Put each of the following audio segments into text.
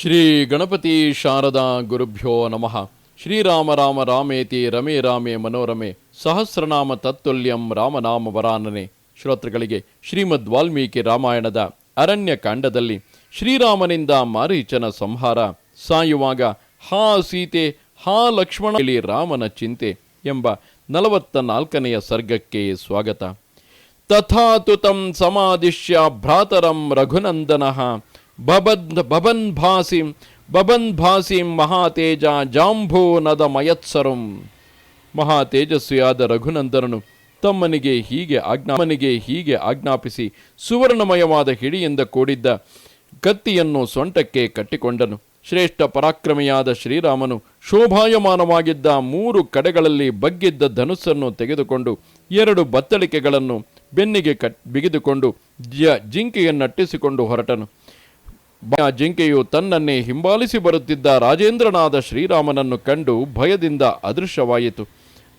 ಶ್ರೀ ಗಣಪತಿ ಶಾರದಾ ಗುರುಭ್ಯೋ ನಮಃ. ಶ್ರೀರಾಮ ರಾಮ ರಾಮೇತಿ ರಮೇ ರಾಮೇ ಮನೋರಮೆ ಸಹಸ್ರನಾಮ ತತ್ತುಲ್ಯಂ ರಾಮನಾಮ ವರಾನನೆ. ಶ್ರೋತೃಗಳಿಗೆ ಶ್ರೀಮದ್ ವಾಲ್ಮೀಕಿ ರಾಮಾಯಣದ ಅರಣ್ಯ ಕಾಂಡದಲ್ಲಿ ಶ್ರೀರಾಮನಿಂದ ಮಾರೀಚನ ಸಂಹಾರ. ಸಾಯುವಾಗ, ಹಾ ಸೀತೆ, ಹಾ ಲಕ್ಷ್ಮಣ ರಾಮನ ಚಿಂತೆ ಎಂಬ ನಲವತ್ತ ನಾಲ್ಕನೆಯ ಸರ್ಗಕ್ಕೆ ಸ್ವಾಗತ. ತಥಾತು ತಂ ಸಮಾಧಿಶ್ಯ ಭ್ರಾತರಂ ರಘುನಂದನಃ. ಬಬನ್ ಭಾಸಿಂ ಬಬನ್ ಭಾಸಿಂ ಮಹಾತೇಜ ಜಾಂಭೂನದ ಮಯತ್ಸರಂ. ಮಹಾ ತೇಜಸ್ವಿಯಾದ ರಘುನಂದನನು ತಮ್ಮನಿಗೆ ಹೀಗೆ ಆಜ್ಞಾಮನಿಗೆ ಹೀಗೆ ಆಜ್ಞಾಪಿಸಿ ಸುವರ್ಣಮಯವಾದ ಹಿಡಿಯಿಂದ ಕೂಡಿದ್ದ ಕತ್ತಿಯನ್ನು ಸೊಂಟಕ್ಕೆ ಕಟ್ಟಿಕೊಂಡನು. ಶ್ರೇಷ್ಠ ಪರಾಕ್ರಮಿಯಾದ ಶ್ರೀರಾಮನು ಶೋಭಾಯಮಾನವಾಗಿದ್ದ ಮೂರು ಕಡೆಗಳಲ್ಲಿ ಬಗ್ಗಿದ್ದ ಧನುಸ್ಸನ್ನು ತೆಗೆದುಕೊಂಡು ಎರಡು ಬತ್ತಳಿಕೆಗಳನ್ನು ಬೆನ್ನಿಗೆ ಕಟ್, ಬಿಗಿದುಕೊಂಡು ಜ ಜಿಂಕೆಯನ್ನಟ್ಟಿಸಿಕೊಂಡು ಹೊರಟನು. ಜಿಂಕೆಯು ತನ್ನನ್ನೇ ಹಿಂಬಾಲಿಸಿ ಬರುತ್ತಿದ್ದ ರಾಜೇಂದ್ರನಾದ ಶ್ರೀರಾಮನನ್ನು ಕಂಡು ಭಯದಿಂದ ಅದೃಶ್ಯವಾಯಿತು.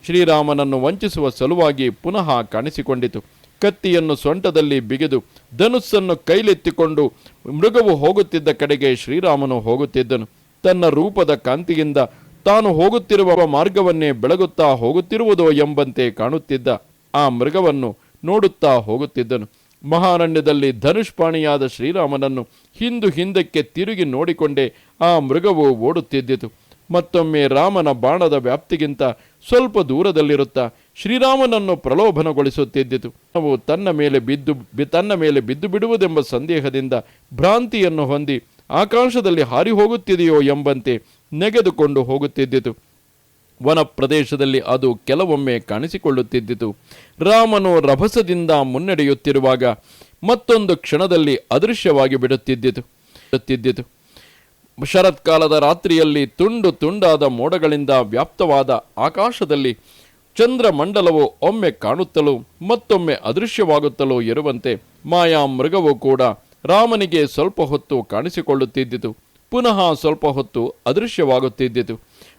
ಶ್ರೀರಾಮನನ್ನು ವಂಚಿಸುವ ಸಲುವಾಗಿ ಪುನಃ ಕಾಣಿಸಿಕೊಂಡಿತು. ಕತ್ತಿಯನ್ನು ಸೊಂಟದಲ್ಲಿ ಬಿಗಿದು ಧನುಸ್ಸನ್ನು ಕೈಲೆತ್ತಿಕೊಂಡು ಮೃಗವು ಹೋಗುತ್ತಿದ್ದ ಕಡೆಗೆ ಶ್ರೀರಾಮನು ಹೋಗುತ್ತಿದ್ದನು. ತನ್ನ ರೂಪದ ಕಾಂತಿಯಿಂದ ತಾನು ಹೋಗುತ್ತಿರುವ ಮಾರ್ಗವನ್ನೇ ಬೆಳಗುತ್ತಾ ಹೋಗುತ್ತಿರುವುದೋ ಎಂಬಂತೆ ಕಾಣುತ್ತಿದ್ದ ಆ ಮೃಗವನ್ನು ನೋಡುತ್ತಾ ಹೋಗುತ್ತಿದ್ದನು. ಮಹಾರಣ್ಯದಲ್ಲಿ ಧನುಷ್ಪಾಣಿಯಾದ ಶ್ರೀರಾಮನನ್ನು ಹಿಂದು ಹಿಂದಕ್ಕೆ ತಿರುಗಿ ನೋಡಿಕೊಂಡೇ ಆ ಮೃಗವು ಓಡುತ್ತಿದ್ದಿತು. ಮತ್ತೊಮ್ಮೆ ರಾಮನ ಬಾಣದ ವ್ಯಾಪ್ತಿಗಿಂತ ಸ್ವಲ್ಪ ದೂರದಲ್ಲಿರುತ್ತಾ ಶ್ರೀರಾಮನನ್ನು ಪ್ರಲೋಭನಗೊಳಿಸುತ್ತಿದ್ದಿತು. ನಾವು ತನ್ನ ಮೇಲೆ ಬಿದ್ದು ತನ್ನ ಮೇಲೆ ಬಿದ್ದು ಬಿಡುವುದೆಂಬ ಸಂದೇಹದಿಂದ ಭ್ರಾಂತಿಯನ್ನು ಹೊಂದಿ ಆಕಾಶದಲ್ಲಿ ಹಾರಿ ಹೋಗುತ್ತಿದೆಯೋ ಎಂಬಂತೆ ನೆಗೆದುಕೊಂಡು ಹೋಗುತ್ತಿದ್ದಿತು. ವನ ಪ್ರದೇಶದಲ್ಲಿ ಅದು ಕೆಲವೊಮ್ಮೆ ಕಾಣಿಸಿಕೊಳ್ಳುತ್ತಿದ್ದಿತು. ರಾಮನು ರಭಸದಿಂದ ಮುನ್ನಡೆಯುತ್ತಿರುವಾಗ ಮತ್ತೊಂದು ಕ್ಷಣದಲ್ಲಿ ಅದೃಶ್ಯವಾಗಿ ಬಿಡುತ್ತಿದ್ದಿತು. ಬಿಡುತ್ತಿದ್ದಿತು. ಶರತ್ಕಾಲದ ರಾತ್ರಿಯಲ್ಲಿ ತುಂಡು ತುಂಡಾದ ಮೋಡಗಳಿಂದ ವ್ಯಾಪ್ತವಾದ ಆಕಾಶದಲ್ಲಿ ಚಂದ್ರಮಂಡಲವು ಒಮ್ಮೆ ಕಾಣುತ್ತಲೂ ಮತ್ತೊಮ್ಮೆ ಅದೃಶ್ಯವಾಗುತ್ತಲೂ ಇರುವಂತೆ ಮಾಯಾ ಮೃಗವು ಕೂಡ ರಾಮನಿಗೆ ಸ್ವಲ್ಪ ಹೊತ್ತು ಕಾಣಿಸಿಕೊಳ್ಳುತ್ತಿದ್ದಿತು. ಪುನಃ ಸ್ವಲ್ಪ ಹೊತ್ತು ಅದೃಶ್ಯವಾಗುತ್ತಿದ್ದಿತು.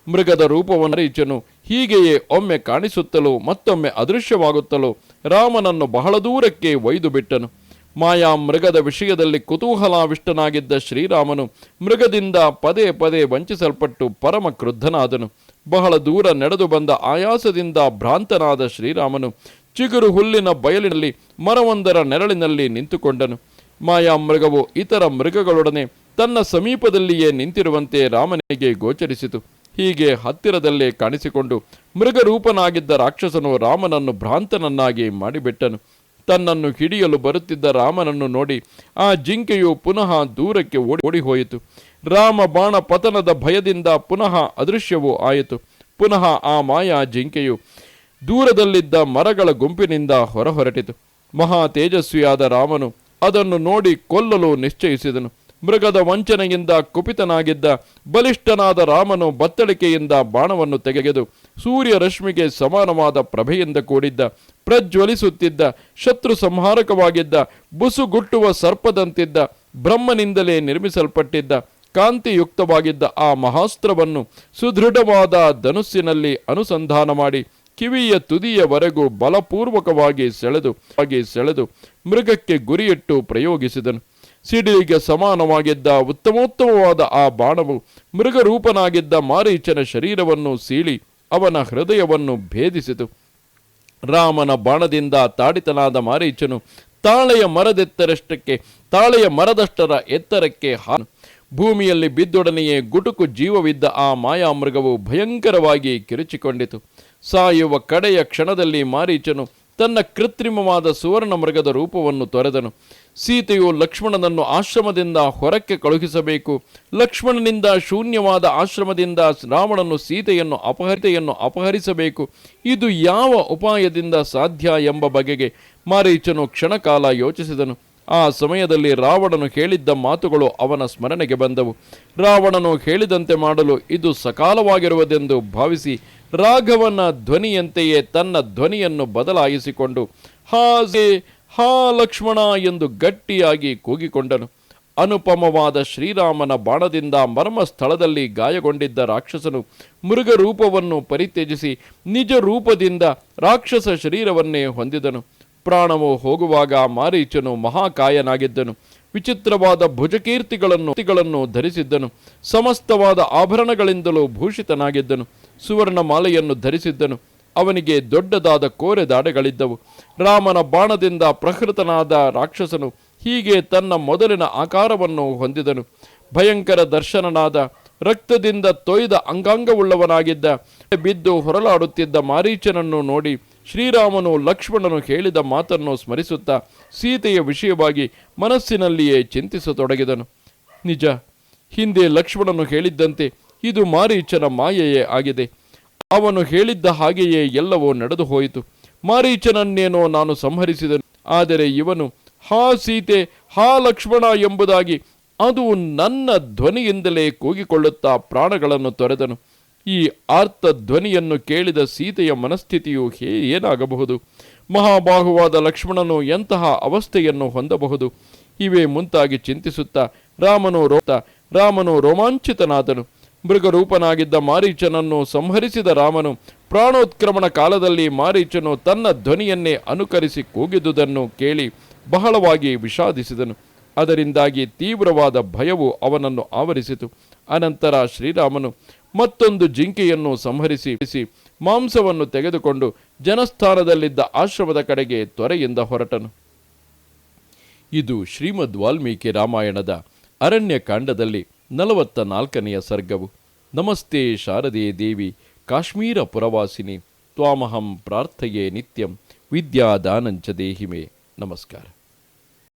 ಮೃಗದ ರೂಪವನ್ನು ರೀಚನು ಹೀಗೆಯೇ ಒಮ್ಮೆ ಕಾಣಿಸುತ್ತಲೂ, ಮತ್ತೊಮ್ಮೆ ಅದೃಶ್ಯವಾಗುತ್ತಲೂ, ರಾಮನನ್ನು ಬಹಳ ದೂರಕ್ಕೆ ಒಯ್ದು ಬಿಟ್ಟನು. ಮಾಯಾ ಮೃಗದ ವಿಷಯದಲ್ಲಿ ಕುತೂಹಲಾವಿಷ್ಟನಾಗಿದ್ದ ಶ್ರೀರಾಮನು ಮೃಗದಿಂದ ಪದೇ ಪದೇ ವಂಚಿಸಲ್ಪಟ್ಟು ಪರಮ ಕ್ರುದ್ಧನಾದನು ಬಹಳ ದೂರ ನಡೆದು ಬಂದ ಆಯಾಸದಿಂದ ಭ್ರಾಂತನಾದ ಶ್ರೀರಾಮನು ಚಿಗುರು ಹುಲ್ಲಿನ ಬಯಲಿನಲ್ಲಿ ಮರವೊಂದರ ನೆರಳಿನಲ್ಲಿ ನಿಂತುಕೊಂಡನು. ಮಾಯಾ ಮೃಗವು ಇತರ ಮೃಗಗಳೊಡನೆ ತನ್ನ ಸಮೀಪದಲ್ಲಿಯೇ ನಿಂತಿರುವಂತೆ ರಾಮನಿಗೆ ಗೋಚರಿಸಿತು. ಹೀಗೆ ಹತ್ತಿರದಲ್ಲೇ ಕಾಣಿಸಿಕೊಂಡು ಮೃಗರೂಪನಾಗಿದ್ದ ರಾಕ್ಷಸನು ರಾಮನನ್ನು ಭ್ರಾಂತನನ್ನಾಗಿ ಮಾಡಿಬಿಟ್ಟನು. ತನ್ನನ್ನು ಹಿಡಿಯಲು ಬರುತ್ತಿದ್ದ ರಾಮನನ್ನು ನೋಡಿ ಆ ಜಿಂಕೆಯು ಪುನಃ ದೂರಕ್ಕೆ ಓಡಿ ಓಡಿಹೋಯಿತು. ರಾಮ ಬಾಣ ಪತನದ ಭಯದಿಂದ ಪುನಃ ಅದೃಶ್ಯವೂ ಆಯಿತು. ಪುನಃ ಆ ಮಾಯಾ ಜಿಂಕೆಯು ದೂರದಲ್ಲಿದ್ದ ಮರಗಳ ಗುಂಪಿನಿಂದ ಹೊರಹೊರಟಿತು. ಮಹಾ ತೇಜಸ್ವಿಯಾದ ರಾಮನು ಅದನ್ನು ನೋಡಿ ಕೊಲ್ಲಲು ನಿಶ್ಚಯಿಸಿದನು. ಮೃಗದ ವಂಚನೆಯಿಂದ ಕುಪಿತನಾಗಿದ್ದ ಬಲಿಷ್ಠನಾದ ರಾಮನು ಬತ್ತಳಿಕೆಯಿಂದ ಬಾಣವನ್ನು ತೆಗೆದು ಸೂರ್ಯ ರಶ್ಮಿಗೆ ಸಮಾನವಾದ ಪ್ರಭೆಯಿಂದ ಕೂಡಿದ್ದ, ಪ್ರಜ್ವಲಿಸುತ್ತಿದ್ದ, ಶತ್ರು ಸಂಹಾರಕವಾಗಿದ್ದ, ಬುಸುಗುಟ್ಟುವ ಸರ್ಪದಂತಿದ್ದ, ಬ್ರಹ್ಮನಿಂದಲೇ ನಿರ್ಮಿಸಲ್ಪಟ್ಟಿದ್ದ, ಕಾಂತಿಯುಕ್ತವಾಗಿದ್ದ ಆ ಮಹಾಸ್ತ್ರವನ್ನು ಸುದೃಢವಾದ ಧನುಸ್ಸಿನಲ್ಲಿ ಅನುಸಂಧಾನ ಮಾಡಿ ಕಿವಿಯ ತುದಿಯವರೆಗೂ ಬಲಪೂರ್ವಕವಾಗಿ ಸೆಳೆದು ಆಗಿ ಸೆಳೆದು ಮೃಗಕ್ಕೆ ಗುರಿಯಿಟ್ಟು ಪ್ರಯೋಗಿಸಿದನು. ಸಿಡಿಲಿಗೆ ಸಮಾನವಾಗಿದ್ದ ಉತ್ತಮೋತ್ತಮವಾದ ಆ ಬಾಣವು ಮೃಗರೂಪನಾಗಿದ್ದ ಮಾರೀಚನ ಶರೀರವನ್ನು ಸೀಳಿ ಅವನ ಹೃದಯವನ್ನು ಭೇದಿಸಿತು. ರಾಮನ ಬಾಣದಿಂದ ತಾಡಿತನಾದ ಮಾರೀಚನು ತಾಳೆಯ ಮರದೆತ್ತರಷ್ಟಕ್ಕೆ, ತಾಳೆಯ ಮರದಷ್ಟರ ಎತ್ತರಕ್ಕೆ ಹಾನು ಭೂಮಿಯಲ್ಲಿ ಬಿದ್ದೊಡನೆಯೇ ಗುಟುಕು ಜೀವವಿದ್ದ ಆ ಮಾಯಾಮೃಗವು ಭಯಂಕರವಾಗಿ ಕಿರುಚಿಕೊಂಡಿತು. ಸಾಯುವ ಕಡೆಯ ಕ್ಷಣದಲ್ಲಿ ಮಾರೀಚನು ತನ್ನ ಕೃತ್ರಿಮವಾದ ಸುವರ್ಣ ಮೃಗದ ರೂಪವನ್ನು ತೊರೆದನು. ಸೀತೆಯು ಲಕ್ಷ್ಮಣನನ್ನು ಆಶ್ರಮದಿಂದ ಹೊರಕ್ಕೆ ಕಳುಹಿಸಬೇಕು. ಲಕ್ಷ್ಮಣನಿಂದ ಶೂನ್ಯವಾದ ಆಶ್ರಮದಿಂದ ರಾವಣನು ಸೀತೆಯನ್ನು ಅಪಹರಿತೆಯನ್ನು ಅಪಹರಿಸಬೇಕು. ಇದು ಯಾವ ಉಪಾಯದಿಂದ ಸಾಧ್ಯ ಎಂಬ ಬಗೆಗೆ ಮಾರೀಚನು ಕ್ಷಣಕಾಲ ಯೋಚಿಸಿದನು. ಆ ಸಮಯದಲ್ಲಿ ರಾವಣನು ಹೇಳಿದ್ದ ಮಾತುಗಳು ಅವನ ಸ್ಮರಣೆಗೆ ಬಂದವು. ರಾವಣನು ಹೇಳಿದಂತೆ ಮಾಡಲು ಇದು ಸಕಾಲವಾಗಿರುವುದೆಂದು ಭಾವಿಸಿ ರಾಘವನ ಧ್ವನಿಯಂತೆಯೇ ತನ್ನ ಧ್ವನಿಯನ್ನು ಬದಲಾಯಿಸಿಕೊಂಡು ಹಾಸೆ ಹಾ ಲಕ್ಷ್ಮಣ ಎಂದು ಗಟ್ಟಿಯಾಗಿ ಕೂಗಿಕೊಂಡನು. ಅನುಪಮವಾದ ಶ್ರೀರಾಮನ ಬಾಣದಿಂದ ಮರ್ಮ ಸ್ಥಳದಲ್ಲಿ ಗಾಯಗೊಂಡಿದ್ದ ರಾಕ್ಷಸನು ಮೃಗರೂಪವನ್ನು ಪರಿತ್ಯಜಿಸಿ ನಿಜ ರೂಪದಿಂದ ರಾಕ್ಷಸ ಶರೀರವನ್ನೇ ಹೊಂದಿದನು. ಪ್ರಾಣವು ಹೋಗುವಾಗ ಮಾರೀಚನು ಮಹಾಕಾಯನಾಗಿದ್ದನು. ವಿಚಿತ್ರವಾದ ಭುಜಕೀರ್ತಿಗಳನ್ನು ಗಳನ್ನು ಧರಿಸಿದ್ದನು. ಸಮಸ್ತವಾದ ಆಭರಣಗಳಿಂದಲೂ ಭೂಷಿತನಾಗಿದ್ದನು. ಸುವರ್ಣ ಮಾಲೆಯನ್ನು ಧರಿಸಿದ್ದನು. ಅವನಿಗೆ ದೊಡ್ಡದಾದ ಕೋರೆ ದಾಡೆಗಳಿದ್ದವು ರಾಮನ ಬಾಣದಿಂದ ಪ್ರಹೃತನಾದ ರಾಕ್ಷಸನು ಹೀಗೆ ತನ್ನ ಮೊದಲಿನ ಆಕಾರವನ್ನು ಹೊಂದಿದನು. ಭಯಂಕರ ದರ್ಶನನಾದ, ರಕ್ತದಿಂದ ತೊಯ್ದ ಅಂಗಾಂಗವುಳ್ಳವನಾಗಿದ್ದ, ಬಿದ್ದು ಹೊರಲಾಡುತ್ತಿದ್ದ ಮಾರೀಚನನ್ನು ನೋಡಿ ಶ್ರೀರಾಮನು ಲಕ್ಷ್ಮಣನು ಹೇಳಿದ ಮಾತನ್ನು ಸ್ಮರಿಸುತ್ತಾ ಸೀತೆಯ ವಿಷಯವಾಗಿ ಮನಸ್ಸಿನಲ್ಲಿಯೇ ಚಿಂತಿಸತೊಡಗಿದನು. ನಿಜ, ಹಿಂದೆ ಲಕ್ಷ್ಮಣನು ಹೇಳಿದ್ದಂತೆ ಇದು ಮಾರೀಚನ ಮಾಯೆಯೇ ಆಗಿದೆ. ಅವನು ಹೇಳಿದ್ದ ಹಾಗೆಯೇ ಎಲ್ಲವೂ ನಡೆದು ಹೋಯಿತು ಮಾರೀಚನನ್ನೇನೋ ನಾನು ಸಂಹರಿಸಿದನು, ಆದರೆ ಇವನು, ಹಾ ಸೀತೆ, ಹಾ ಲಕ್ಷ್ಮಣ ಎಂಬುದಾಗಿ ಅದು ನನ್ನ ಧ್ವನಿಯಿಂದಲೇ ಕೂಗಿಕೊಳ್ಳುತ್ತಾ ಪ್ರಾಣಗಳನ್ನು ತೊರೆದನು. ಈ ಆರ್ತ ಧ್ವನಿಯನ್ನು ಕೇಳಿದ ಸೀತೆಯ ಮನಸ್ಥಿತಿಯು ಹೇ ಏನಾಗಬಹುದು? ಮಹಾಬಾಹುವಾದ ಲಕ್ಷ್ಮಣನು ಎಂತಹ ಅವಸ್ಥೆಯನ್ನು ಹೊಂದಬಹುದು? ಇವೇ ಮುಂತಾಗಿ ಚಿಂತಿಸುತ್ತಾ ರಾಮನು ರೋತ ರಾಮನು ರೋಮಾಂಚಿತನಾದನು. ಮೃಗರೂಪನಾಗಿದ್ದ ಮಾರೀಚನನ್ನು ಸಂಹರಿಸಿದ ರಾಮನು ಪ್ರಾಣೋತ್ಕ್ರಮಣ ಕಾಲದಲ್ಲಿ ಮಾರೀಚನು ತನ್ನ ಧ್ವನಿಯನ್ನೇ ಅನುಕರಿಸಿ ಕೂಗಿದುದನ್ನು ಕೇಳಿ ಬಹಳವಾಗಿ ವಿಷಾದಿಸಿದನು. ಅದರಿಂದಾಗಿ ತೀವ್ರವಾದ ಭಯವು ಅವನನ್ನು ಆವರಿಸಿತು. ಅನಂತರ ಶ್ರೀರಾಮನು ಮತ್ತೊಂದು ಜಿಂಕೆಯನ್ನು ಸಂಹರಿಸಿ ಮಾಂಸವನ್ನು ತೆಗೆದುಕೊಂಡು ಜನಸ್ಥಾನದಲ್ಲಿದ್ದ ಆಶ್ರಮದ ಕಡೆಗೆ ತ್ವರೆಯಿಂದ ಹೊರಟನು. ಇದು ಶ್ರೀಮದ್ ವಾಲ್ಮೀಕಿ ರಾಮಾಯಣದ ಅರಣ್ಯಕಾಂಡದಲ್ಲಿ ನಲವತ್ತ ನಾಲ್ಕನೆಯ ಸರ್ಗವು. ನಮಸ್ತೆ ಶಾರದೇ ದೇವಿ, ಕಾಶ್ಮೀರ ಪುರವಾಸಿನಿ, ತ್ವಾಮಹಂ ಪ್ರಾರ್ಥಯೇ ನಿತ್ಯಂ ವಿದ್ಯಾದಾನಂಚ ದೇಹಿಮೆ. ನಮಸ್ಕಾರ.